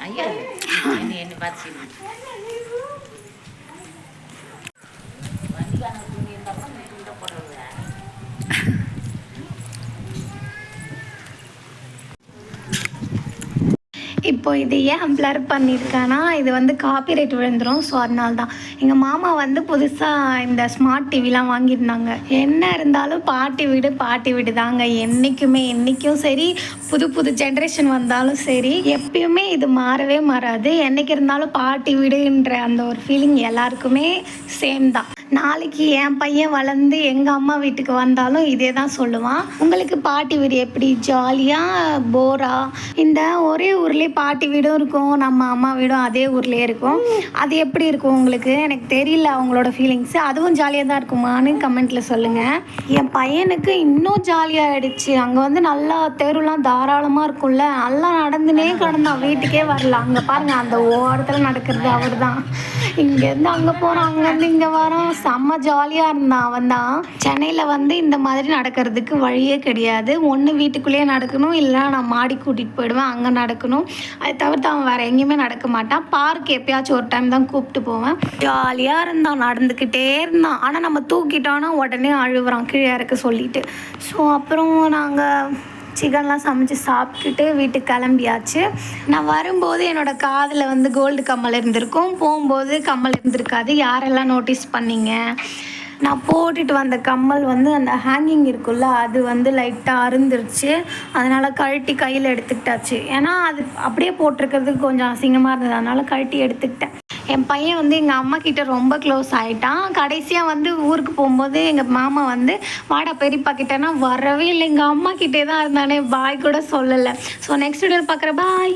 Ayun. Ini ini bat. இப்போ இது ஏன் பிளர் பண்ணியிருக்கேன்னா இது வந்து காப்பிரைட் விழுந்துடும் ஸோ அதனால தான் எங்கள் மாமா வந்து புதுசாக இந்த ஸ்மார்ட் டிவிலாம் வாங்கியிருந்தாங்க. என்ன இருந்தாலும் பாட்டி வீடு பாட்டி வீடு தாங்க என்றைக்குமே என்றைக்கும் சரி புது புது ஜென்ரேஷன் வந்தாலும் சரி எப்பயுமே இது மாறவே மாறாது. என்றைக்கு இருந்தாலும் பாட்டி வீடுன்ற அந்த ஒரு ஃபீலிங் எல்லாருக்குமே சேம் தான். நாளைக்கு என் பையன் வளர்ந்து எங்கள் அம்மா வீட்டுக்கு வந்தாலும் இதே தான் சொல்லுவான். உங்களுக்கு பாட்டி வீடு எப்படி? ஜாலியாக போரா? இந்த ஒரே ஊர்லேயே பாட்டி வீடும் இருக்கும் நம்ம அம்மா வீடும் அதே ஊர்லேயே இருக்கும். அது எப்படி இருக்கும் உங்களுக்கு? எனக்கு தெரியல அவங்களோட ஃபீலிங்ஸ் அதுவும் ஜாலியாக தான் இருக்குமான்னு கமெண்ட்டில் சொல்லுங்கள் என் பையனுக்கு இன்னும் ஜாலியாக ஆகிடுச்சு அங்கே வந்து நல்லா தெருலாம் தாராளமாக இருக்கும்ல. நல்லா நடந்துனே கிடந்தான். வீட்டுக்கே வரல. அங்கே பாருங்கள் அந்த ஓரத்தில் நடக்கிறது அவர் தான் இங்கேருந்து அங்கே போகிறோம் அங்கேருந்து இங்கே வரோம். செம்ம ஜாலியாக இருந்தான் அவன் தான் சென்னையில் வந்து இந்த மாதிரி நடக்கிறதுக்கு வழியே கிடையாது. ஒன்று வீட்டுக்குள்ளேயே நடக்கணும் இல்லை நான் மாடி கூட்டிகிட்டு போயிடுவேன் அங்கே நடக்கணும். அதை தவிர்த்து அவன் வேறு எங்கேயுமே நடக்க மாட்டான். பார்க் எப்பயாச்சும் ஒரு டைம் தான் கூப்பிட்டு போவேன். ஜாலியாக இருந்தான் நடந்துக்கிட்டே இருந்தான். ஆனால் நம்ம தூக்கிட்டோன்னா உடனே அழுகுறான் கீழே இறக்க சொல்லிட்டு. ஸோ அப்புறம் நாங்கள் சிக்கன்லாம் சமைச்சு சாப்பிட்டுட்டு வீட்டுக்கு கிளம்பியாச்சு. நான் வரும்போது என்னோட காதில் வந்து கோல்டு கம்மல் இருந்திருக்கும். போகும்போது கம்மல் இருந்திருக்காது. யாரெல்லாம் நோட்டீஸ் பண்ணீங்க? நான் போட்டுட்டு வந்த கம்மல் வந்து அந்த ஹேங்கிங் இருக்குல்ல அது வந்து லைட்டாக அருந்துருச்சு. அதனால் கழட்டி கையில் எடுத்துக்கிட்டாச்சு. ஏன்னா அது அப்படியே போட்டிருக்கிறதுக்கு கொஞ்சம் அசிங்கமாக இருந்தது. அதனால் கழட்டி எடுத்துக்கிட்டேன். என் பையன் வந்து எங்கள் அம்மா கிட்ட ரொம்ப க்ளோஸ் ஆகிட்டான் கடைசியாக வந்து ஊருக்கு போகும்போது எங்கள் மாமா வந்து வாடா பெரியப்பா கிட்டனா வரவே இல்லை. எங்கள் அம்மா கிட்டே தான் இருந்தானே. பாய் கூட சொல்லலை. ஸோ நெக்ஸ்ட் வீடியோ பார்க்குற பாய்